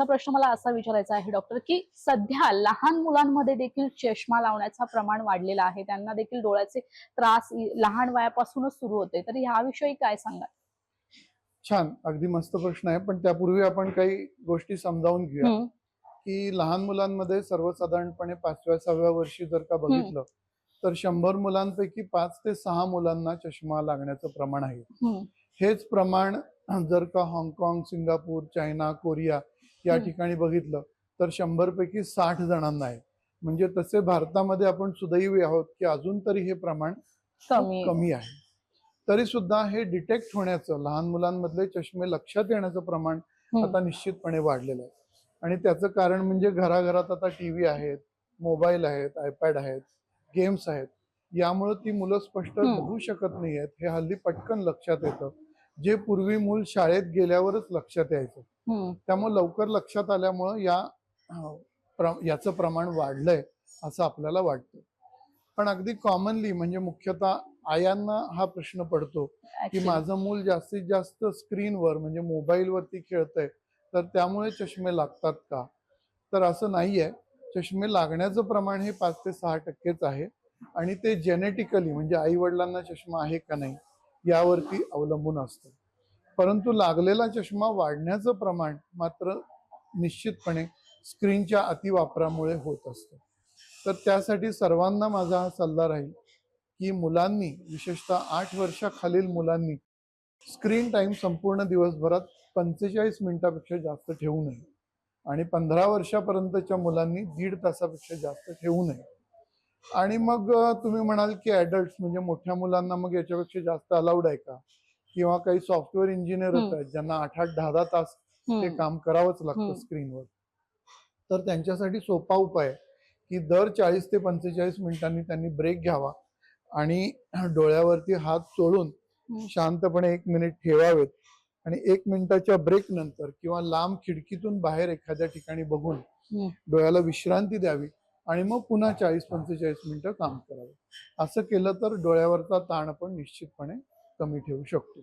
प्रश्न मला असा विचारायचा आहे डॉक्टर की सध्या लहान मुलांमध्ये देखील चष्मा लावण्याचं प्रमाण वाढलेलं आहे. त्यांना देखील डोळ्याचे त्रास लहान वयापासूनच सुरू होते. तर ह्याविषयी काय सांगा छान. अगदी मस्त प्रश्न आहे. पण त्यापूर्वी आपण काही गोष्टी समजावून घेऊया. की लहान मुलांमध्ये सर्वसाधारणपणे पाचव्या सहाव्या वर्षी जर का बघितलं तर शंभर मुलांपैकी पाच ते सहा मुलांना चष्मा लागण्याचं प्रमाण आहे. हेच प्रमाण जर का हाँगकाँग सिंगापूर चायना कोरिया या. ठिकाणी बघितलं तर शंभर पैकी साठ जणांना आहे. म्हणजे तसे भारतामध्ये आपण सुदैवी आहोत की अजून तरी हे प्रमाण कमी आहे. तरी सुद्धा हे डिटेक्ट होण्याचं लहान मुलांमधले चष्मे लक्षात येण्याचं प्रमाण. आता निश्चितपणे वाढलेलं आहे. आणि त्याचं कारण म्हणजे घराघरात आता टीव्ही आहेत मोबाईल आहेत आयपॅड आहेत गेम्स आहेत. यामुळे ती मुलं स्पष्ट. बघू शकत नाही आहेत हे हल्ली पटकन लक्षात येतं. जे पूर्वी मूल शाळेत गेल्यावरच लक्षात यायचं हम्म. त्यामुळे लवकर लक्षात आल्यामुळं या याचं प्रमाण वाढलंय असं आपल्याला वाटतं पण अगदी कॉमनली म्हणजे मुख्यतः आयांना हा प्रश्न पडतो की. माझं मूल जास्तीत जास्त स्क्रीनवर म्हणजे मोबाईलवरती खेळतंय तर त्यामुळे चष्मे लागतात का तर असं नाहीये चष्मे लागण्याचं प्रमाण हे पाच ते सहा टक्केच आहे आणि ते जेनेटिकली म्हणजे आई वडिलांना चष्मा आहे का नाही यावरती अवलंबून असतं. परंतु लागलेला चष्मा वाढण्याचं प्रमाण मात्र निश्चितपणे स्क्रीनच्या अतिवापरामुळे होत असतं. तर त्यासाठी सर्वांना माझा हा सल्ला राहील की मुलांनी विशेषतः आठ वर्षाखालील मुलांनी स्क्रीन टाईम संपूर्ण दिवसभरात पंचेचाळीस मिनिटापेक्षा जास्त ठेवू नये आणि पंधरा वर्षापर्यंतच्या मुलांनी दीड तासापेक्षा जास्त ठेवू नये. आणि मग तुम्ही म्हणाल की ऍडल्ट म्हणजे मोठ्या मुलांना मग याच्यापेक्षा जास्त अलाउड आहे का किंवा काही सॉफ्टवेअर इंजिनियर. आहेत ज्यांना आठ आठ दहा दहा तास ते. काम करावंच लागतं. स्क्रीनवर तर त्यांच्यासाठी सोपा उपाय की दर चाळीस ते पंचेचाळीस मिनिटांनी त्यांनी ब्रेक घ्यावा आणि डोळ्यावरती हात हम्म. शांतपणे एक मिनिट ठेवावेत आणि एक मिनिटाच्या ब्रेक नंतर किंवा लांब खिडकीतून बाहेर एखाद्या ठिकाणी बघून. डोळ्याला विश्रांती द्यावी आणि मग पुन्हा चाळीस पंचेचाळीस मिनिटं काम करावं. असं केलं तर डोळ्यावरचा ताण आपण निश्चितपणे कमी ठेवू शकतो.